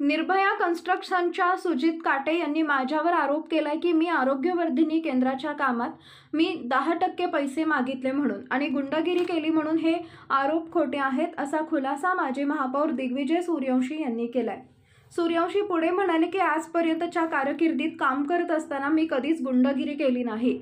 निर्भया कन्स्ट्रक्शनच्या सुजित काटे यांनी माझ्यावर आरोप केलाय की मी आरोग्यवर्धिनी केंद्राच्या कामात मी दहा टक्के पैसे मागितले म्हणून आणि गुंडगिरी केली म्हणून हे आरोप खोटे आहेत असा खुलासा माजी महापौर दिग्विजय सूर्यवंशी यांनी केलाय. सूर्यवंशी पुढे म्हणाले की आजपर्यंतच्या कारकिर्दीत काम करत असताना मी कधीच गुंडगिरी केली नाही.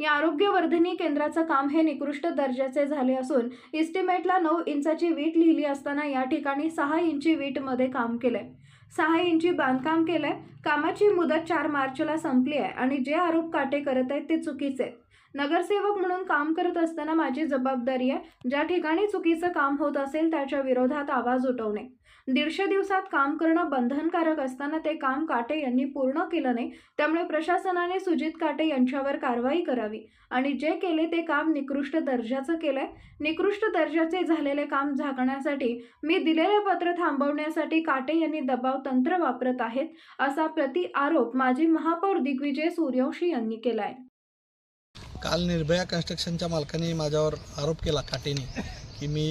या आरोग्यवर्धिनी केंद्राचं काम हे निकृष्ट दर्जाचे झाले असून इस्टिमेटला नऊ इंचाची वीट लिहिली असताना या ठिकाणी सहा इंची वीटमध्ये काम केलंय. सहा इंची बांधकाम केलंय कामाची मुदत चार मार्चला संपली आहे आणि जे आरोप काटे करत आहेत ते चुकीचे आहेत. नगरसेवक म्हणून काम करत असताना माझी जबाबदारी आहे ज्या ठिकाणी चुकीचं काम होत असेल त्याच्या विरोधात आवाज उठवणे. दीडशे दिवसात काम करणं बंधनकारक असताना ते काम काटे यांनी पूर्ण केलं नाही त्यामुळे प्रशासनाने सुजित काटे यांच्यावर कारवाई करावी. आणि जे केले ते काम निकृष्ट दर्जाचं केलंय. निकृष्ट दर्जाचे झालेले काम झाकण्यासाठी मी दिलेले पत्र थांबवण्यासाठी काटे यांनी दबाव तंत्र वापरत आहेत असा प्रति आरोप माजी महापौर दिग्विजय सूर्यवंशी यांनी केलाय. काल निर्भया कन्स्ट्रक्शनच्या मालकाने माझ्यावर आरोप केला काटेने की मी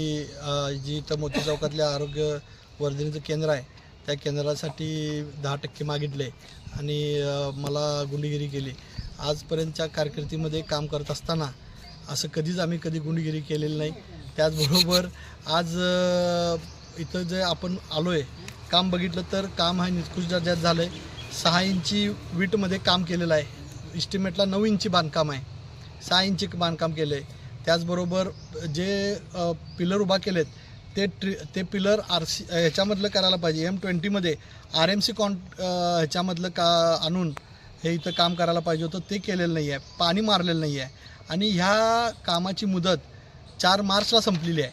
जी इथं मोती चौकातल्या आरोग्य वर्धिनीचं केंद्र आहे. त्या केंद्रासाठी दहा टक्के मागितले आणि मला गुंडगिरी केली. आजपर्यंतच्या कारकिर्दीमध्ये काम करत असताना असं कधीच आम्ही कधी गुंडगिरी केलेली नाही. त्याचबरोबर आज इथं जे आपण आलो आहे काम बघितलं तर काम हा निकृष्ट दर्जात झालं आहे सहा इंची वीटमध्ये काम केलेलं आहे. इस्टिमेटला नऊ इंची बांधकाम आहे. सहा इंची बांधकाम केलं आहे त्याचबरोबर जे पिलर उभा केलेत ते ट्री ते पिलर आर सी ह्याच्यामधलं करायला पाहिजे. एम ट्वेंटीमध्ये आर एम सी कॉन ह्याच्यामधलं का आणून हे इथं काम करायला पाहिजे होतं. ते केलेलं नाही आहे पाणी मारलेलं नाही आहे आणि ह्या कामाची मुदत चार मार्चला संपलेली आहे.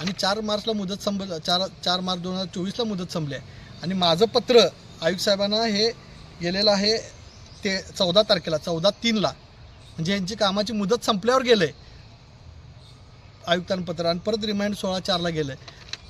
आणि चार मार्चला मुदत संप चार चार मार्च दोन हजार चोवीसला मुदत संपली आहे. आणि माझं पत्र आयुक्त साहेबांना हे गेलेलं आहे ते चौदा तारखेला चौदा तीनला. म्हणजे यांची कामाची मुदत संपल्यावर गेलं आहे आयुक्तांपत्र आणि परत रिमाइंड सोळा चारला गेलं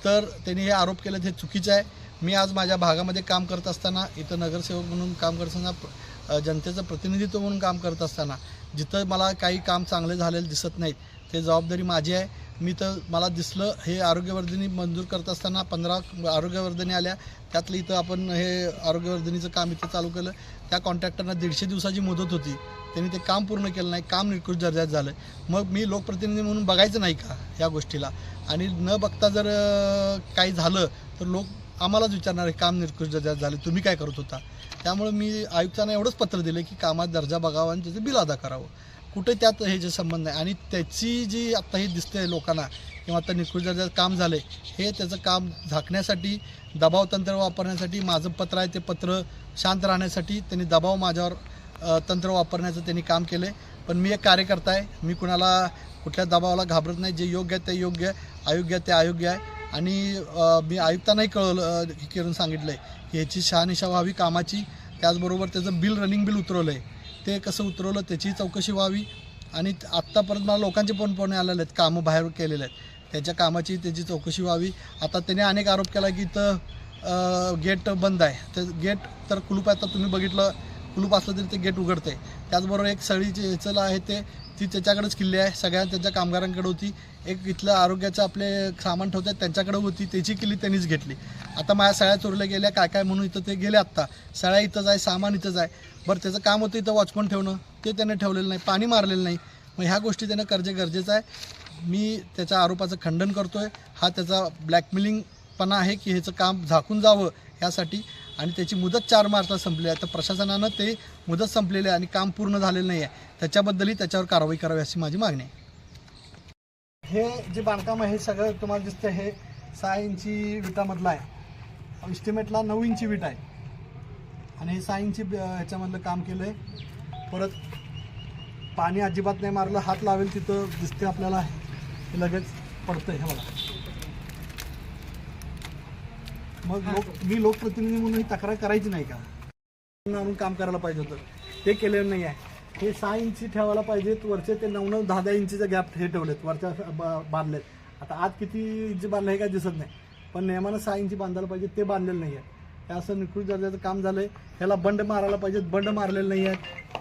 तर त्यांनी हे आरोप केले हे चुकीचं आहे. मी आज माझ्या भागामध्ये काम करत असताना इथं नगरसेवक म्हणून काम करत असताना जनतेचं प्रतिनिधित्व म्हणून काम करत असताना जिथं मला काही काम चांगले झालेले दिसत नाहीत ते जबाबदारी माझी आहे. मी तर मला दिसलं हे आरोग्यवर्धिनी मंजूर करत असताना पंधरा आरोग्यवर्धिनी आल्या. त्यातलं इथं आपण हे आरोग्यवर्धिनीचं काम इथं चालू केलं. त्या कॉन्ट्रॅक्टरना दीडशे दिवसाची मुदत होती. त्यांनी ते काम पूर्ण केलं नाही. काम निकृष्ट दर्जात झालं. मग मी लोकप्रतिनिधी म्हणून बघायचं नाही का या गोष्टीला? आणि न बघता जर काही झालं तर लोक आम्हालाच विचारणार आहे काम निकृष्ट दर्जात झाले. तुम्ही काय करत होता? त्यामुळे मी आयुक्तांना एवढंच पत्र दिलं की कामात दर्जा बघावा आणि त्याचं बिल अदा करावं. कुठे त्यात हे जे संबंध आहे? आणि त्याची जी आत्ता ही दिसते लोकांना किंवा आता निकृष्ट काम झालं हे त्याचं काम झाकण्यासाठी दबाव तंत्र वापरण्यासाठी माझं पत्र आहे ते पत्र शांत राहण्यासाठी त्यांनी दबाव माझ्यावर तंत्र वापरण्याचं त्यांनी काम केलं आहे पण मी एक कार्यकर्ता आहे मी कुणाला कुठल्या दबावाला घाबरत नाही. जे योग्य आहे ते योग्य आहे अयोग्य आहे ते अयोग्य आहे. आणि मी आयुक्तांनाही कळवलं करून सांगितलं आहे की ह्याची शहानिशा व्हावी कामाची. त्याचबरोबर त्याचं बिल रनिंग बिल उतरवलं आहे ते कसं उतरवलं त्याची चौकशी व्हावी. आणि आत्तापर्यंत मला लोकांचे पण फोन आलेले आहेत कामं बाहेर केलेले आहेत. त्याच्या कामाची त्याची चौकशी व्हावी. आता त्याने अनेक आरोप केला की इथं गेट बंद आहे. ते गेट तर कुलूप आहे तर तुम्ही बघितलं कुलूप असलं तरी ते गेट उघडते त्याचबरोबर एक सळीचे ह्याचं आहे ते ती त्याच्याकडेच किल्ली आहे. सगळ्या त्यांच्या कामगारांकडे होती. एक इथलं आरोग्याचं आपले सामान ठेवतात त्यांच्याकडे होती. त्याची किल्ली त्यांनीच घेतली. आता माझ्या सळ्या चोरल्या गेल्या. काय काय म्हणून इथं ते गेले आत्ता? सळ्या इथंच आहे सामान इथंच आहे. बरं त्याचं काम होतं इथं वॉचमन ठेवणं. ते त्याने ठेवलेलं नाही. पाणी मारलेलं नाही. मग ह्या गोष्टी त्यानं करणे गरजेचं आहे. मी त्याच्या आरोपाचं खंडन करतो आहे हा त्याचा ब्लॅकमेलिंगपणा आहे की ह्याचं काम झाकून जावं यासाठी. आणि त्याची मुदत चार मार्चला संपली आहे. तर प्रशासनानं ते मुदत संपलेली आहे आणि काम पूर्ण झालेलं नाही आहे. त्याच्याबद्दलही त्याच्यावर कारवाई करावी अशी माझी मागणी आहे. हे जे बांधकाम आहे हे सगळं तुम्हाला दिसतं हे सहा इंची विटामधलं आहे. इस्टिमेटला नऊ इंची विट आहे. आणि हे सहा इंची ह्याच्यामधलं काम केलं आहे परत पाणी अजिबात नाही मारलं. हात लावेल तिथं दिसते आपल्याला. हे लगेच पडतं हे बघा. मग लोक मी लोकप्रतिनिधी म्हणून ही तक्रार करायची नाही का? आणून काम करायला पाहिजे होतं. ते केलेलं नाही आहे. हे सहा इंची ठेवायला पाहिजेत वरचे ते नऊ नऊ दहा दहा इंचीचा गॅप हे ठेवलेत. वरच्या बांधलेत. आता आत किती इंची बांधलं हे काय दिसत नाही. पण नियमानं सहा इंची बांधायला पाहिजे ते बांधलेलं नाही आहे. हे असं निकृष्ट दर्जाचं काम झालंय. ह्याला बंड मारायला पाहिजे बंड मारलेलं नाही आहेत.